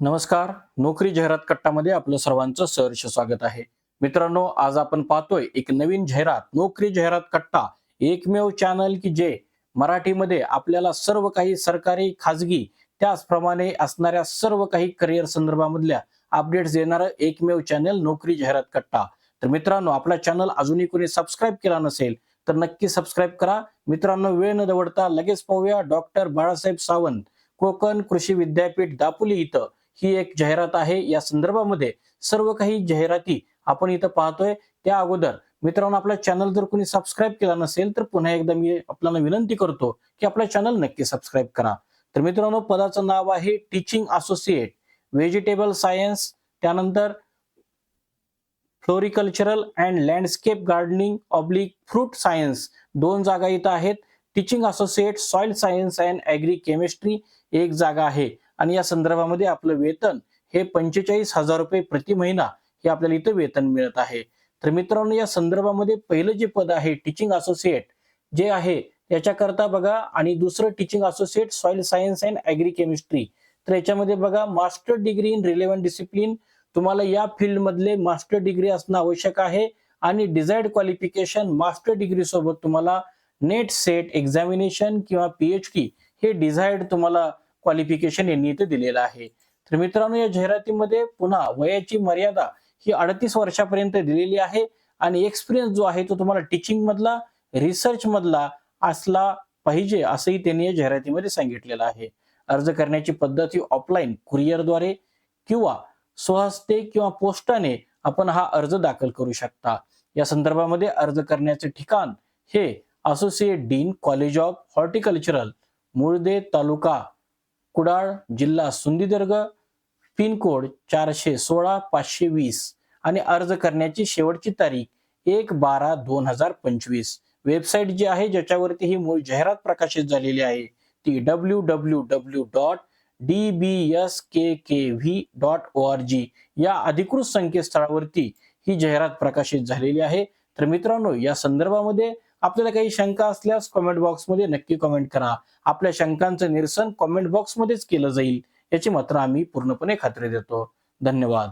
नमस्कार. नोकरी जाहिरात कट्टामध्ये आपलं सर्वांचं सहर्ष स्वागत आहे. मित्रांनो आज आपण पाहतोय एक नवीन जाहिरात नोकरी जाहिरात कट्टा एकमेव चॅनल की जे मराठीमध्ये आपल्याला सर्व काही सरकारी खाजगी त्याचप्रमाणे असणाऱ्या सर्व काही करिअर संदर्भामधल्या अपडेट्स देणारं एकमेव चॅनल नोकरी जाहिरात कट्टा. तर मित्रांनो आपला चॅनल अजूनही कोणी सबस्क्राईब केला नसेल तर नक्की सबस्क्राईब करा. मित्रांनो वेळ न दवडता लगेच पाहूया डॉक्टर बाळासाहेब सावंत कोकण कृषी विद्यापीठ दापोली इथं. ही एक जाहिरात आहे. या संदर्भामध्ये सर्व काही जाहिराती आपण इथं पाहतोय. त्या अगोदर मित्रांनो आपला चॅनल जर कोणी सबस्क्राईब केला नसेल तर पुन्हा एकदा मी आपल्याला विनंती करतो की आपला चॅनल नक्की सबस्क्राईब करा. तर मित्रांनो पदाचं नाव आहे टीचिंग असोसिएट व्हेजिटेबल सायन्स त्यानंतर floricultural and landscape gardening oblique fruit science दोन जागा इथं आहेत. Teaching associate soil science and agri chemistry एक जागा आहे. आणि या संदर्भामध्ये आपलं वेतन हे पंचेचाळीस हजार रुपये प्रति महिना हे आपल्याला इथं वेतन मिळत आहे. तर मित्रांनो या संदर्भामध्ये पहिलं जे पद आहे टीचिंग असोसिएट जे आहे याच्याकरता बघा आणि दुसरं teaching associate soil science and agri chemistry तर याच्यामध्ये बघा master degree in relevant discipline तुम्हाला या फील्डमधले मास्टर डिग्री असणं आवश्यक आहे आणि डिझायर्ड क्वालिफिकेशन मास्टर डिग्री सोबत तुम्हाला नेट सेट एक्झामिनेशन किंवा पीएच डी हे डिझायर्ड तुम्हाला क्वालिफिकेशन यांनी इथे दिलेलं आहे. तर मित्रांनो या जाहिरातीमध्ये पुन्हा वयाची मर्यादा ही अडतीस वर्षापर्यंत दिलेली आहे आणि एक्सपिरियन्स जो आहे तो तुम्हाला टीचिंग मधला रिसर्च मधला असला पाहिजे असंही त्यांनी या जाहिरातीमध्ये सांगितलेलं आहे. अर्ज करण्याची पद्धत ही ऑफलाईन कुरिअरद्वारे किंवा स्वहस्ते किंवा पोस्टाने आपण हा अर्ज दाखल करू शकता. या संदर्भामध्ये अर्ज करण्याचे ठिकाण हे associate dean college of horticultural Mulde तालुका कुडाळ जिल्हा सिंधुदुर्ग पिनकोड चारशे सोळा पाचशे वीस आणि अर्ज करण्याची शेवटची तारीख एक बारा दोन हजार पंचवीस. वेबसाईट जी आहे ज्याच्यावरती ही मूळ जाहिरात प्रकाशित झालेली आहे ती W W W dot D B S K K V dot O R G या अधिकृत संकेतस्थळावरती ही जाहिरात प्रकाशित झालेली आहे. तर मित्रांनो या संदर्भामध्ये आपल्याला काही शंका असल्यास कमेंट बॉक्समध्ये नक्की कमेंट करा. आपल्या शंकांचं निरसन कॉमेंट बॉक्समध्येच केलं जाईल याची मात्र आम्ही पूर्णपणे खात्री देतो. धन्यवाद.